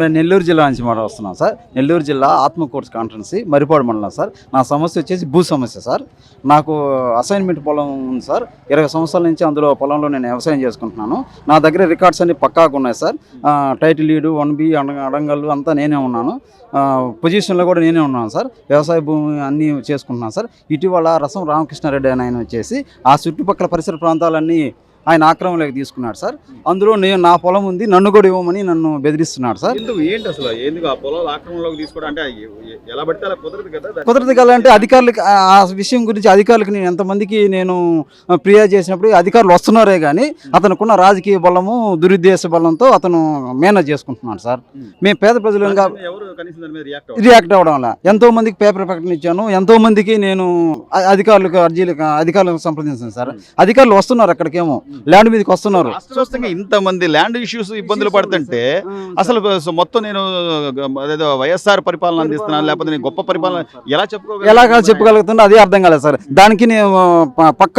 మేము నెల్లూరు జిల్లా నుంచి మాట వస్తున్నాం సార్. నెల్లూరు జిల్లా ఆత్మకూర్స్ కాన్ఫరెన్సీ మరిపాడు మండలం సార్. నా సమస్య వచ్చేసి భూ సమస్య సార్. నాకు అసైన్మెంట్ పొలం ఉంది సార్. ఇరవై సంవత్సరాల నుంచి అందులో పొలంలో నేను వ్యవసాయం చేసుకుంటున్నాను. నా దగ్గర రికార్డ్స్ అన్ని పక్కాగా ఉన్నాయి sir. Title deed one B అడంగళ్ళు అంతా నేనే ఉన్నాను. పొజిషన్లో కూడా నేనే ఉన్నాను సార్. వ్యవసాయ భూమి అన్నీ చేసుకుంటున్నాను సార్. ఇటీవల రసం రామకృష్ణారెడ్డి అని ఆయన వచ్చేసి ఆ చుట్టుపక్కల పరిసర ప్రాంతాలన్నీ ఆయన ఆక్రమణలోకి తీసుకున్నాడు సార్. అందులో నేను నా పొలం ఉంది నన్ను కూడా ఇవ్వమని నన్ను బెదిరిస్తున్నాడు సార్. ఎందుకు ఏంటి అసలు ఎందుకు ఆ పొలాలు ఆక్రమణలోకి తీసుకోవడం? అంటే ఎ- ఎ- ఎలా పడితే అలా కుదరదు కదా దాన్ని- కుదరదు కదా అంటే అధికారులకి ఆ విషయం గురించి అధికారులకు నేను ఎంతమందికి నేను ఫిర్యాదు చేసినప్పుడు అధికారులు వస్తున్నారే కానీ అతనుకున్న రాజకీయ బలము దురుద్దేశ బలంతో అతను మేనేజ్ చేసుకుంటున్నాడు సార్. మేము పేద ప్రజలుగా రియాక్ట్ అవ్వడం వల్ల. ఎంతో మందికి పేపర్ ప్రకటన ఇచ్చాను ఎంతో మందికి నేను అధికారులకు అర్జీలకు అధికారులకు సంప్రదించాను సార్. అధికారులు వస్తున్నారు అక్కడికేమో. ల్యాండ్ మీదకి వస్తున్నారు. రాష్ట్రవ్యాప్తంగా ఇంతమంది ల్యాండ్ ఇష్యూస్ ఇబ్బందులు పడుతుంటే అసలు మొత్తం నేను అదేదో వైఎస్ఆర్ పరిపాలన అందిస్తున్నాను లేకపోతే నేను గొప్ప పరిపాలన ఎలా చెప్పుకో ఎలాగా చెప్పగలుగుతుందో అదే అర్థం కాలేదు సార్. దానికి నేను పక్క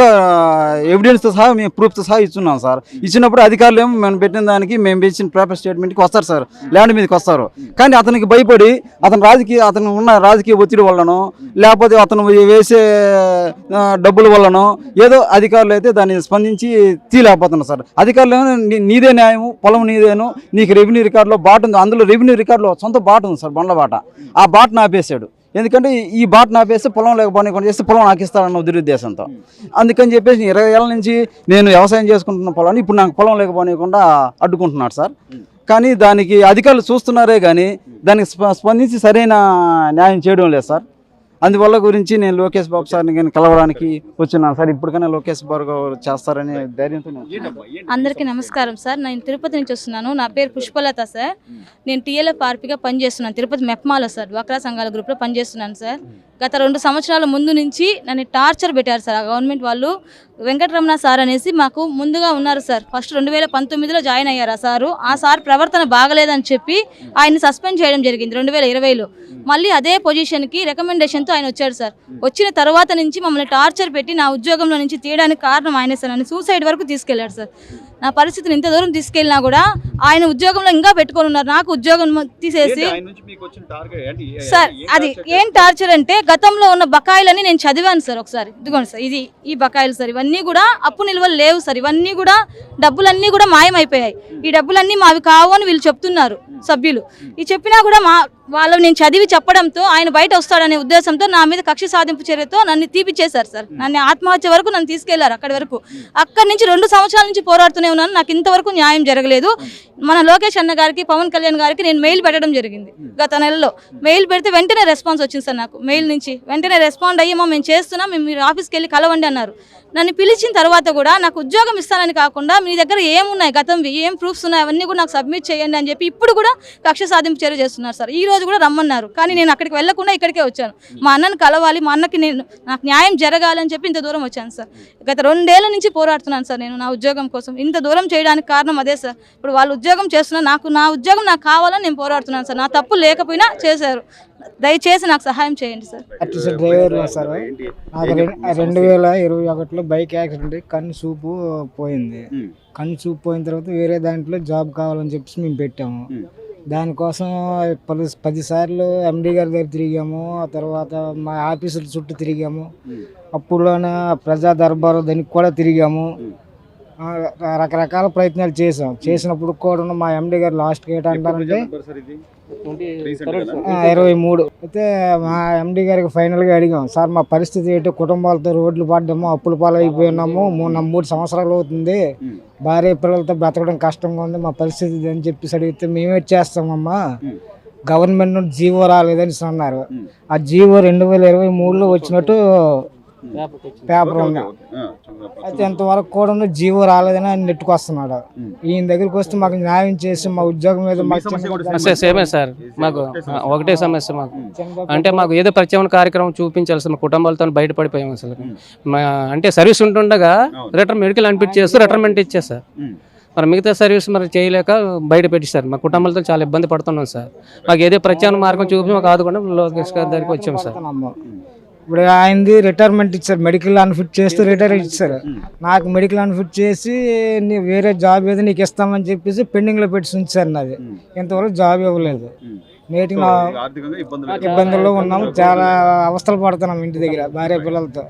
ఎవిడెన్స్తో సహా మేము ప్రూఫ్తో సహా ఇస్తున్నాం సార్. ఇచ్చినప్పుడు అధికారులు ఏమో మేము పెట్టిన దానికి మేము ఇచ్చిన పేపర్ స్టేట్మెంట్కి వస్తారు సార్. ల్యాండ్ మీదకి వస్తారు. కానీ అతనికి భయపడి అతను రాజకీయ అతను ఉన్న రాజకీయ ఒత్తిడి వల్లనో లేకపోతే అతను వేసే డబ్బుల వల్లనో ఏదో అధికారులు అయితే దాన్ని స్పందించి తీలేకపోతున్నారు సార్. అధికారులు నీదే న్యాయము పొలం నీదేను నీకు రెవెన్యూ రికార్డులో బాట ఉంది. అందులో రెవెన్యూ రికార్డులో సొంత బాట ఉంది సార్ బండ్ల బాట. ఆ బాటను ఆపేశాడు. ఎందుకంటే ఈ బాట నాపేస్తే పొలం లేకపోతే చేస్తే పొలం నాకు ఇస్తాడన్న దురుద్దేశంతో. అందుకని చెప్పేసి ఇరవై ఏళ్ళ నుంచి నేను వ్యవసాయం చేసుకుంటున్న పొలాన్ని ఇప్పుడు నాకు పొలం లేకపోనియకుండా అడ్డుకుంటున్నాడు సార్. కానీ దానికి అధికారులు చూస్తున్నారే కానీ దానికి స్ప- స్పందించి సరైన న్యాయం చేయడం లేదు సార్. అందువల్ల గురించి నేను లోకేష్ బాబు సార్ని కానీ కలవడానికి వచ్చినాను. సార్ ఇప్పటికైనా లోకేష్ బాబు గారు చేస్తారనే ధైర్యంతో అందరికీ నమస్కారం సార్. నేను తిరుపతి నుంచి వస్తున్నాను. నా పేరు పుష్పలత సార్. నేను టీఎల్ఎఫ్ ఆర్పీగా పనిచేస్తున్నాను. తిరుపతి మెప్మాలో సార్. డ్వాక్రా సంఘాల గ్రూప్లో పనిచేస్తున్నాను సార్. గత రెండు సంవత్సరాల ముందు నుంచి నన్ను టార్చర్ పెట్టారు సార్. ఆ గవర్నమెంట్ వాళ్ళు వెంకటరమణ సార్ అనేసి మాకు ముందుగా ఉన్నారు సార్. ఫస్ట్ రెండు వేల పంతొమ్మిదిలో జాయిన్ అయ్యారు ఆ సారు. ఆ సార్ ప్రవర్తన బాగలేదని చెప్పి ఆయన్ని సస్పెండ్ చేయడం జరిగింది రెండు వేల ఇరవైలో. మళ్ళీ అదే పొజిషన్కి రికమెండేషన్తో ఆయన వచ్చాడు సార్. వచ్చిన తర్వాత నుంచి మమ్మల్ని టార్చర్ పెట్టి నా ఉద్యోగంలో నుంచి తీయడానికి కారణం ఆయనే సార్. నన్ను సూసైడ్ వరకు తీసుకెళ్ళాడు సార్. నా పరిస్థితిని ఇంత దూరం తీసుకెళ్ళినా కూడా ఆయన ఉద్యోగంలో ఇంకా పెట్టుకొని ఉన్నారు. నాకు ఉద్యోగం తీసేసి సార్ అది ఏం టార్చర్ అంటే గతంలో ఉన్న బకాయిలని నేను చదివాను సార్ ఒకసారి. ఇదిగోండి సార్ ఇది ఈ బకాయిలు సార్. ఇవన్నీ కూడా అప్పు నిల్వలు లేవు సార్. ఇవన్నీ కూడా డబ్బులన్నీ కూడా మాయమైపోయాయి. ఈ డబ్బులన్నీ మావి కావు అని వీళ్ళు చెప్తున్నారు సభ్యులు. ఈ చెప్పినా కూడా మా వాళ్ళు నేను చదివి చెప్పడంతో ఆయన బయట వస్తాడనే ఉద్దేశంతో నా మీద కక్ష సాధింపు చర్యతో నన్ను తీపిచ్చేశారు సార్. నన్ను ఆత్మహత్య వరకు నన్ను తీసుకెళ్ళారు అక్కడి వరకు. అక్కడి నుంచి రెండు సంవత్సరాల నుంచి పోరాడుతూనే ఉన్నాను. నాకు ఇంతవరకు న్యాయం జరగలేదు. మన లోకేష్ అన్న గారికి పవన్ కళ్యాణ్ గారికి నేను మెయిల్ పెట్టడం జరిగింది గత నెలలో. మెయిల్ పెడితే వెంటనే రెస్పాన్స్ వచ్చింది సార్ నాకు. మెయిల్ నుంచి వెంటనే రెస్పాండ్ అయ్యేమో మేము చేస్తున్నాం. మేము మీరు ఆఫీస్కి వెళ్ళి కలవండి అన్నారు. నన్ను పిలిచిన తర్వాత కూడా నాకు ఉద్యోగం ఇస్తానని కాకుండా మీ దగ్గర ఏమున్నాయి? గతంవి ఏం ప్రూఫ్స్ ఉన్నాయి? అవన్నీ కూడా నాకు సబ్మిట్ చేయండి అని చెప్పి ఇప్పుడు కూడా కక్ష సాధింపు చర్య చేస్తున్నారు సార్. ఈ రోజు కూడా రమ్మన్నారు. కానీ నేను అక్కడికి వెళ్ళకుండా ఇక్కడికే వచ్చాను. మా అన్నను కలవాలి మా అన్నకి నేను నాకు న్యాయం జరగాలని చెప్పి ఇంత దూరం వచ్చాను సార్. గత రెండేళ్ళ నుంచి పోరాడుతున్నాను సార్ నేను నా ఉద్యోగం కోసం. ఇంత దూరం చేయడానికి కారణం అదే సార్. ఇప్పుడు వాళ్ళు ఉద్యోగం చేస్తున్నా నాకు నా ఉద్యోగం నాకు కావాలని నేను పోరాడుతున్నాను సార్. నా తప్పు లేకపోయినా చేశారు. దయచేసి నాకు సహాయం చేయండి సార్ డ్రైవర్ సార్ ఏంటి? నాకు రెండు వేల ఇరవై ఒకటిలో బైక్ యాక్సిడెంట్ కన్ను చూపు పోయింది. కన్ను చూపు పోయిన తర్వాత వేరే దాంట్లో జాబ్ కావాలని చెప్పేసి మేము పెట్టాము. దానికోసం పలు పదిసార్లు ఎండి గారి దగ్గర తిరిగాము ఆ తర్వాత మా ఆఫీసుల చుట్టూ తిరిగాము. అప్పుడులోనే ప్రజా దర్బారు దానికి కూడా తిరిగాము రకరకాల ప్రయత్నాలు చేసాం చేసినప్పుడు కూడా మా ఎండి గారు Recent గానా? ఆ, ఇరవై మూడు అయితే మా ఎండి గారికి ఫైనల్గా అడిగాం సార్ మా పరిస్థితి ఏంటి కుటుంబాలతో రోడ్లు పడ్డాము అప్పుల పాలు అయిపోయినాము మూడు మూడు సంవత్సరాలు అవుతుంది. భార్య పిల్లలతో బ్రతకడం కష్టంగా ఉంది మా పరిస్థితి అని చెప్పేసి అడిగితే మేమే చేస్తామమ్మా. గవర్నమెంట్ నుండి జీవో రాలేదని అన్నారు. ఆ జీవో రెండు వేల ఇరవై మూడులో వచ్చినట్టు పేపర్. అయితే ఇంతవరకు కూడా జీవో రాలేదని ఆయన నెట్టుకొస్తున్నాడు. ఈయన దగ్గరికి వస్తే మాకు న్యాయం చేసి మా ఉద్యోగం మీద సేమ్ సార్? మాకు ఒకటే సమస్య. మాకు. అంటే మాకు ఏదో ప్రత్యేక కార్యక్రమం చూపించాలి సార్ మా కుటుంబాలతో బయటపడిపోయాము అసలు. అంటే సర్వీస్ ఉంటుండగా. రిటర్న్ మెడికల్ అనిపించి చేస్తూ రిటర్న్మెంట్ ఇచ్చేసారు. మరి మిగతా సర్వీస్ మరి చేయలేక బయట పెట్టేశారు మా కుటుంబాలతో చాలా ఇబ్బంది పడుతున్నాం సార్. మాకు ఏదో ప్రత్యామ్నాయ మార్గం చూపించి మాకు ఆదుకుండా లోకేష్ గారి దగ్గరికి వచ్చాము సార్. ఇప్పుడు ఆయనది రిటైర్మెంట్ ఇచ్చారు. మెడికల్ అన్ఫిట్ చేస్తూ రిటైర్ ఇచ్చారు. నాకు మెడికల్ అన్ఫిట్ చేసి నీ వేరే జాబ్ ఏదో నీకు ఇస్తామని చెప్పేసి పెండింగ్లో పెట్టి ఉంచారు నాది. ఇంతవరకు జాబ్ ఇవ్వలేదు. నేటికి నా ఆర్థికంగా ఇబ్బందులు ఇబ్బందుల్లో ఉన్నాము. చాలా అవస్థలు పడుతున్నాం ఇంటి దగ్గర భార్య పిల్లలతో.